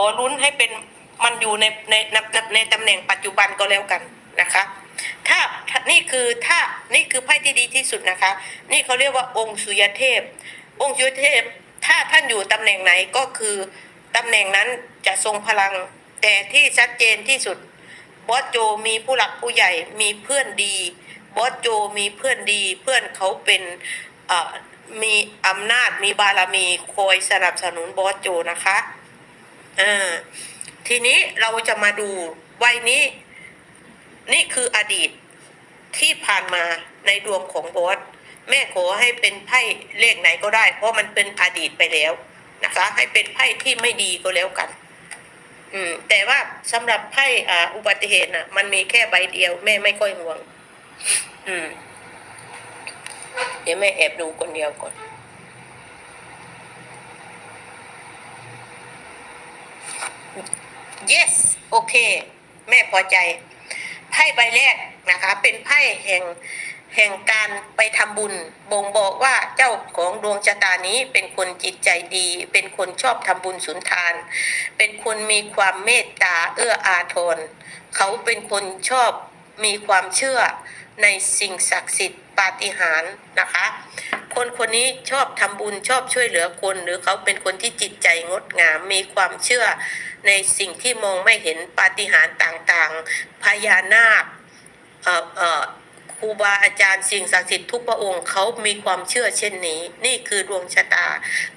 อลุ้นให้เป็นมันอยู่ในในในในตำแหน่งปัจจุบันก็แล้วกันนะคะถ้าถ้านี่คือถ้านี่คือไพ่ที่ดีที่สุดนะคะ นี่เขาเรียกว่าองค์สุยเทพ องค์สุยเทพ ถ้าท่านอยู่ตำแหน่งไหนก็คือตำแหน่งนั้นจะทรงพลัง แต่ที่ชัดเจนที่สุดบอสโจมีผู้หลักผู้ใหญ่มีเพื่อนดีบอสโจมีเพื่อนดีเพื่อนเขาเป็นมีอำนาจมีบารมีคอยสนับสนุนบอสโจนะคะ อ่าทีนี้เราจะมาดูวัยนี้ นี่คืออดีตที่ผ่านมาในดวงของบอสแม่ขอให้เป็นไพ่เลขไหนก็ได้ เพราะมันเป็นอดีตไปแล้วนะคะ ให้เป็นไพ่ที่ไม่ดีก็แล้วกัน อืม แต่ว่าสำหรับไพ่อ่าอุบัติเหตุน่ะมันมีแค่ใบเดียว แม่ไม่ค่อยห่วง อืม เดี๋ยวแม่แอบดูคนเดียวก่อน yes โอเค แม่พอใจไพ่ใบแรกนะคะ เป็นไพ่แห่งแห่งการไปทำบุญ บ่งบอกว่าเจ้าของดวงชะตานี้เป็นคนจิตใจดี เป็นคนชอบทำบุญสุนทาน เป็นคนมีความเมตตาเอื้ออาทร เขาเป็นคนชอบมีความเชื่อในสิ่งศักดิ์สิทธิ์ปาฏิหาริย์นะคะ คนคนนี้ชอบทำบุญชอบช่วยเหลือคน หรือเขาเป็นคนที่จิตใจงดงามมีความเชื่อ ในสิ่งที่มองไม่เห็นปาฏิหาริย์ต่างๆ พญานาคครูบาอาจารย์สิ่งศักดิ์สิทธิ์ทุกพระองค์เขามีความเชื่อเช่นนี้ นี่คือดวงชะตา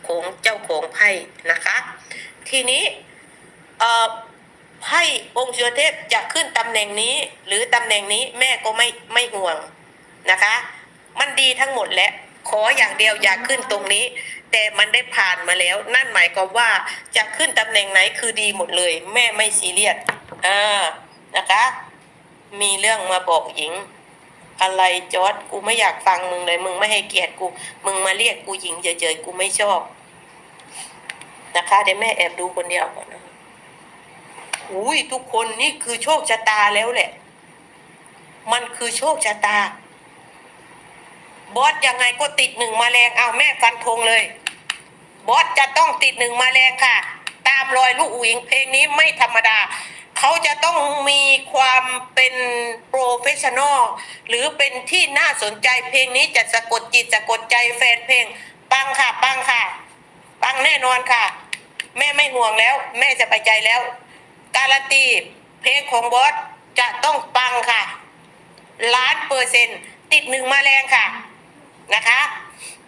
ของเจ้าของไพ่นะคะ ทีนี้เอ่อไพ่องค์เชือเทพจะขึ้นตำแหน่งนี้ หรือตำแหน่งนี้แม่ก็ไม่ไม่ห่วงนะคะ มันดีทั้งหมดแหละขออย่างเดียวอย่าขึ้นตรงนี้ แต่มันได้ผ่านมาแล้ว นั่นหมายความว่าจะขึ้นตำแหน่งไหนคือดีหมดเลย แม่ไม่ซีเรียสอ่านะคะ มีเรื่องมาบอกหญิง อะไรจอร์ดกูไม่อยากฟังมึงเลย มึงไม่ให้เกียรติกู มึงมาเรียกกูหญิงเฉยๆกูไม่ชอบ นะคะเดี๋ยวแม่แอบดูคนเดียวก่อนนะอุ้ยทุกคนนี่คือโชคชะตาแล้วแหละ มันคือโชคชะตา บอสยังไงก็ติดหนึ่งมาแรงเอาแม่ฟันธงเลย บอสจะต้องติดหนึ่งมาแรงค่ะ ตามรอยลูกอุ๋งเพลงนี้ไม่ธรรมดา เขาจะต้องมีความเป็นโปรเฟชชั่นอลหรือเป็นที่น่าสนใจเพลงนี้จะสะกดจิตสะกดใจแฟนเพลง ปังค่ะปังค่ะ ปังแน่นอนค่ะ แม่ไม่ห่วงแล้ว แม่จะไปใจแล้ว การันตีเพลงของบอสจะต้องปังค่ะล้านเปอร์เซ็นต์ติดหนึ่งมาแรงค่ะ นะคะ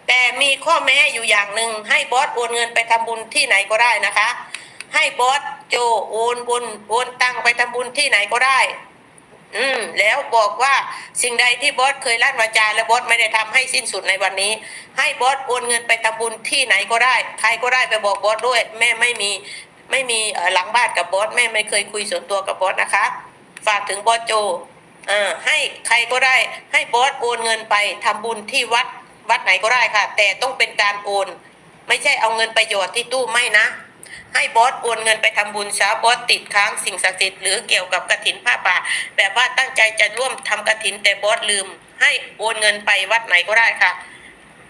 แต่มีข้อแม้อยู่อย่างหนึ่งให้บอสโอนเงินไปทำบุญที่ไหนก็ได้นะคะ ให้บอสโจโอนบุญโอนตังไปทำบุญที่ไหนก็ได้ อืม แล้วบอกว่าสิ่งใดที่บอสเคยลั่นวาจาและบอสไม่ได้ทำให้สิ้นสุดในวันนี้ ให้บอสโอนเงินไปทำบุญที่ไหนก็ได้ ใครก็ได้ไปบอกบอสด้วย แม่ไม่มีไม่มีหลังบ้านกับบอสแม่ไม่เคยคุยส่วนตัวกับบอสนะคะ ฝากถึงบอสโจ เอ่อให้ใครก็ได้ให้บอสโอนเงินไปทำบุญที่วัดวัดไหนก็ได้ค่ะ แต่ต้องเป็นการโอน ไม่ใช่เอาเงินไปหยอดที่ตู้ไม่นะ ให้บอสโอนเงินไปทำบุญซะบอสติดค้างสิ่งศักดิ์สิทธิ์หรือเกี่ยวกับกระถินผ้าป่า แบบว่าตั้งใจจะร่วมทำกระถินแต่บอสลืม ให้โอนเงินไปวัดไหนก็ได้ค่ะ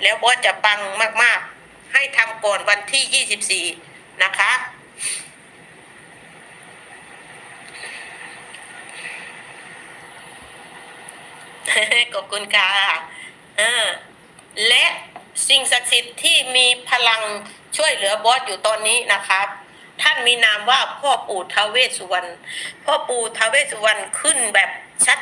แล้วบอสจะปังมากๆ ให้ทำก่อนวันที่24นะคะ ขอบคุณค่ะและสิ่งศักดิ์สิทธิ์ที่มีพลังช่วยเหลือบอสอยู่ตอนนี้นะครับ ท่านมีนามว่าพ่อปู่ทาเวสสุวรรณพ่อปู่ทาเวสสุวรรณขึ้นแบบชัด